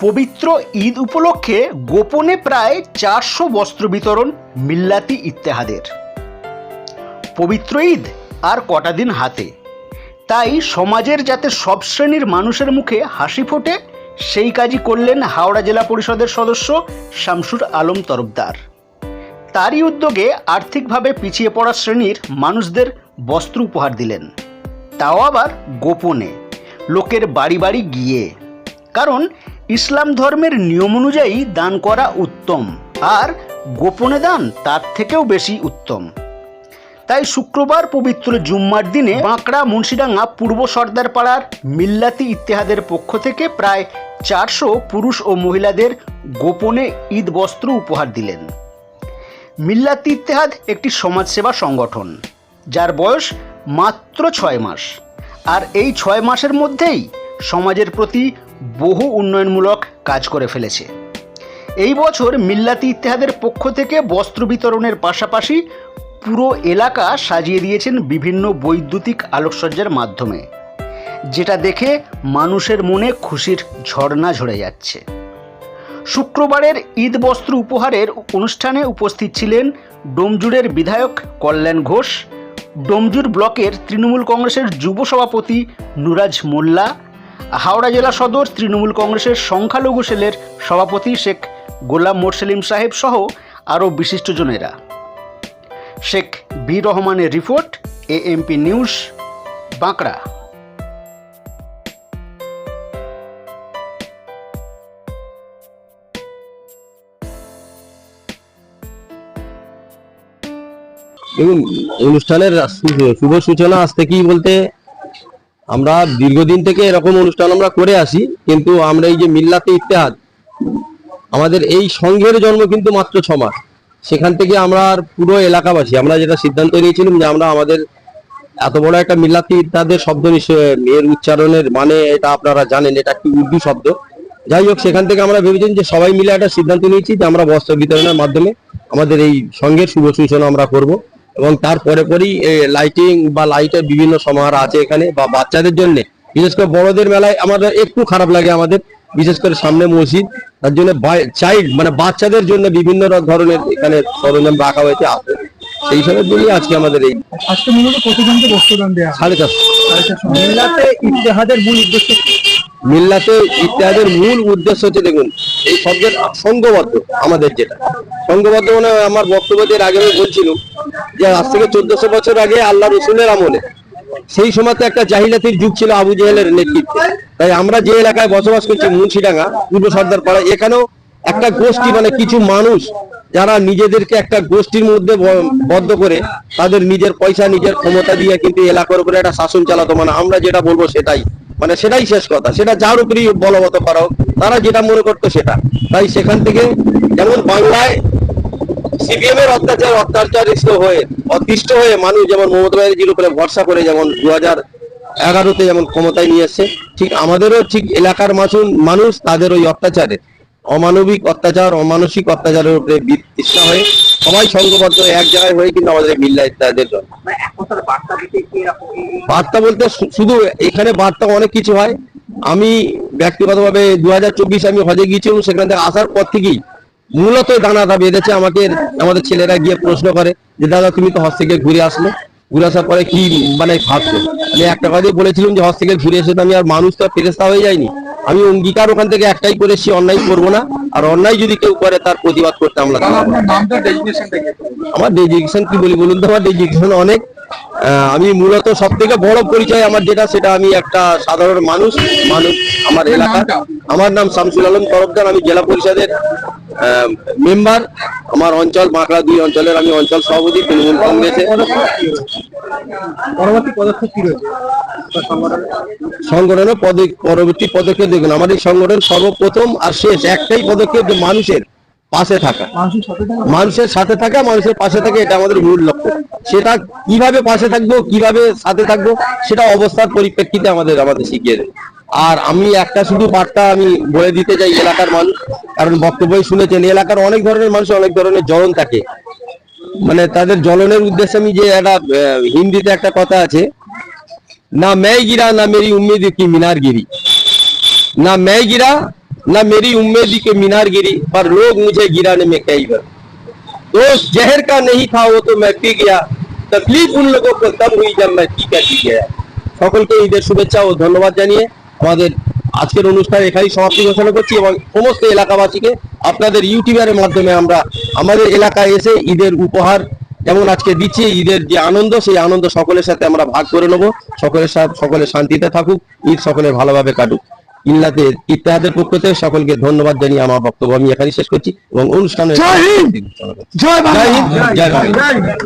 পবিত্র ঈদ উপলক্ষে গোপনে প্রায় চারশো বস্ত্র বিতরণ মিল্লাতি ইত্তেহাদের। পবিত্র ঈদ আর কটা দিন হাতে। তাই সমাজের যাতে সব শ্রেণির মানুষের মুখে হাসি ফোটে, সেই কাজই করলেন হাওড়া জেলা পরিষদের সদস্য শামসুর আলম তরফদার। তারই উদ্যোগে আর্থিকভাবে পিছিয়ে পড়া শ্রেণির মানুষদের বস্ত্র উপহার দিলেন। তাও আবার গোপনে। লোকের বাড়ি বাড়ি গিয়ে। কারণ ইসলাম ধর্মের নিয়ম অনুযায়ী দান করা উত্তম, আর গোপনে দান তার থেকেও বেশি উত্তম। তাই শুক্রবার পবিত্র জুম্মার দিনে বাঁকড়া, মুন্সিডাঙ্গা পূর্ব সর্দার পাড়ার মিল্লাতি ইত্তেহাদের পক্ষ থেকে প্রায় চারশো পুরুষ ও মহিলাদের গোপনে ঈদ বস্ত্র উপহার দিলেন। মিল্লাতি ইত্তেহাদ একটি সমাজসেবা সংগঠন, যার বয়স মাত্র ছয় মাস, আর এই ছয় মাসের মধ্যেই সমাজের প্রতি বহু উন্নয়নমূলক কাজ করে ফেলেছে। এই বছর মিল্লাতি ইত্তেহাদের পক্ষ থেকে বস্ত্র বিতরণের পাশাপাশি পুরো এলাকা সাজিয়ে দিয়েছেন বিভিন্ন বৈদ্যুতিক আলোকসজ্জার মাধ্যমে। যেটা দেখে মানুষের মনে খুশির ঝর্ণা ঝরে যাচ্ছে। শুক্রবারের ঈদ বস্ত্র উপহারের অনুষ্ঠানে উপস্থিত ছিলেন ডোমজুড়ের বিধায়ক কল্যাণ ঘোষ ডোমজুর ব্লকের তৃণমূল কংগ্রেসের যুব সভাপতি নুরাজ মোল্লা হাওড়া জেলা সদর তৃণমূল কংগ্রেসের সংখ্যালঘু সেলের সভাপতি শেখ গোলাম মোরসেলিম সাহেব সহ আরও বিশিষ্টজনেরা। শেখ বি রহমানের রিপোর্ট, এএমপি নিউজ, বাঁকড়া। দেখুন, অনুষ্ঠানের শুভ সূচনা আজ থেকেই বলতে আমরা দীর্ঘদিন থেকে এরকম অনুষ্ঠান আমরা করে আসি, কিন্তু আমরা এই যে মিল্লাতে ইত্তেহাদ আমাদের এই সংঘের জন্ম কিন্তু মাত্র ছ মাস। সেখান থেকে আমরা আর পুরো এলাকাবাসী, আমরা যেটা সিদ্ধান্ত নিয়েছিলাম যে আমরা আমাদের এত বড় একটা মিল্লাতি ইত্যাদের শব্দ নিশ্চয় এর উচ্চারণের মানে এটা আপনারা জানেন, এটা একটি উর্দু শব্দ। যাই হোক, সেখান থেকে আমরা ভেবেছেন যে সবাই মিলে একটা সিদ্ধান্ত নিয়েছি যে আমরা বস্ত্র বিতরণের মাধ্যমে আমাদের এই সংঘের শুভ সূচনা আমরা করব। এবং তারপরে পরেই লাইটিং বা লাইটের বিভিন্ন সমাহার আছে এখানে বা বাচ্চাদের জন্য। বিশেষ করে বড়দের মেলায় আমাদের একটু খারাপ লাগে আমাদের বিশেষ করে সামনে মসজিদ। তার জন্য চাইল্ড মানে বাচ্চাদের জন্য বিভিন্ন ধরনের এখানে সরঞ্জাম রাখা হয়েছে আছে। সেই সবের জন্যই আজকে আমাদের এই আজকে মূলত কতজনকে বস্ত্রদান দেওয়া সাড়ে চারশো। মেলাতে ইতিহাদের মূল উদ্দেশ্য? মিল্লাতে ইত্যাদের মূল উদ্দেশ্য হচ্ছে দেখুন এই শব্দের সংঘবদ্ধ আমাদের যেটা। সংঘবদ্ধ মানে আমার বক্তব্যের আগে আমি বলছিলাম যে আজ থেকে চোদ্দশো বছর আগে আল্লাহ রসুলের আমলে সেই সময় তো একটা জাহিলাতির যুগ ছিল আবু জেহেলের নেতৃত্বে। তাই আমরা যে এলাকায় বসবাস করছি মুন্সিডাঙ্গা, পূর্ব সর্দার পাড়া এখানেও একটা গোষ্ঠী মানে কিছু মানুষ যারা নিজেদেরকে একটা গোষ্ঠীর মধ্যে বদ্ধ করে তাদের নিজের পয়সা, নিজের ক্ষমতা দিয়ে কিন্তু এলাকার উপরে একটা শাসন চালাতো। মানে আমরা যেটা বলব সেটাই। মানে সেটাই শেষ কথা। সেটা যার উপরেই বলবৎ করা হোক, তারা যেটা মনে করতো সেটা। তাই সেখান থেকে যেমন বাংলায় সিপিএম এর অত্যাচার অত্যাচারিত হয়ে অতিষ্ঠ হয়ে মানুষ যেমন মমতা ব্যানার্জির উপরে ভরসা করে যেমন দু হাজার এগারোতে যেমন ক্ষমতায় নিয়ে এসছে ঠিক আমাদেরও ঠিক এলাকার মাসুন মানুষ তাদের ওই অত্যাচারে। অমানবিক অত্যাচার অমানসিক অত্যাচারের উপরে বিতৃষ্ণা হয়ে সবাই সংঘবদ্ধ এক জায়গায় হয়ে কিন্তু আমাদের মিল্লা ইত্যাদের জন্য। বার্তা বলতে শুধু এখানে বার্তা অনেক কিছু হয়। আমি ব্যক্তিগতভাবে দু হাজার চব্বিশ আমি হজে গিয়েছিলাম সেখান থেকে আসার পর থেকেই মূলত দানাটা বেঁধেছে আমাকে আমাদের ছেলেরা গিয়ে প্রশ্ন করে যে দাদা তুমি তো হজ থেকে ঘুরে আসলে। ঘুরে আসার পরে কি মানে ভাবছ। আমি একটা কথাই বলেছিলাম যে হজ থেকে ঘুরে এসে আমি আর মানুষ তো ফেরেস্তা হয়ে যায়নি আমি অঙ্গীকার ওখান থেকে একটাই করেছি অন্যায় করব না। আর অন্যায় যদি কেউ করে তার প্রতিবাদ করতে আমরা আমার ডেজিগনেশন কি বলি বলুন তো? আমার ডেজিগনেশন অনেক। আমি মূলত সব থেকে বড় পরিচয় আমার যেটা সেটা আমি একটা সাধারণ মানুষ মানুষ আমার এলাকা আমার নাম শামসুল আলম তরফদার আমি জেলা পরিষদের মেম্বার আমার অঞ্চল বাঁকড়া দুই অঞ্চলের আমি অঞ্চল সভাপতি তৃণমূল কংগ্রেসের পরবর্তী পদক্ষেপ কি রয়েছে সংগঠনের? পরবর্তী পদক্ষেপ দেখুন আমার এই সংগঠন সর্বপ্রথম আর শেষ একটাই পদক্ষেপ যে মানুষের পাশে থাকা মানুষের সাথে থাকা? মানুষের সাথে থাকা মানুষের পাশে থাকা এটা আমাদের মূল লক্ষ্য সেটা কীভাবে পাশে থাকব কীভাবে সাথে থাকব সেটা অবস্থার পরিপ্রেক্ষিতে আমাদের আমাদের শিখিয়ে দেয় আর আমি একটা শুধু বার্তা আমি বলে দিতে চাই এলাকার মানুষ কারণ বক্তব্যই শুনেছেন এলাকার অনেক ধরনের মানুষ অনেক ধরনের জ্বলন থাকে মানে তাদের জ্বলনের উদ্দেশ্যে আমি যে একটা আহ, হিন্দিতে একটা কথা আছে না मैं गिरा ना मेरी उम्मीद की मीनार गिरी ना मैं गिरा न मेरी उम्मीदी के मीनार गिरी पर लोग मुझे गिराने में कई बार दोस्त जहर का नहीं था वो तो मैं पी गया तकलीफ उन लोगों को तब हुई जब मैं टीका पी गया সকলকে ঈদের শুভেচ্ছা ও ধন্যবাদ জানিয়ে আমাদের আজকের অনুষ্ঠান এখানেই সমাপ্তি ঘোষণা করছি এবং সমস্ত এলাকাবাসীকে আপনাদের ইউটিউবের মাধ্যমে আমরা আমাদের এলাকায় এসে ঈদের উপহার যেমন আজকে দিচ্ছি ঈদের যে আনন্দ সেই আনন্দ সকলের সাথে আমরা ভাগ করে নেব। সকলের সাথে সকলে শান্তিতে থাকুক ঈদ সকলে ভালোভাবে কাটুক। ইল্লাতে ইত্তেহাদের পক্ষ থেকে সকলকে ধন্যবাদ জানিয়ে আমার বক্তব্য আমি এখানেই শেষ করছি এবং অনুষ্ঠানে জয় হিন্দ! জয় হিন্দ! জয় বাংলা!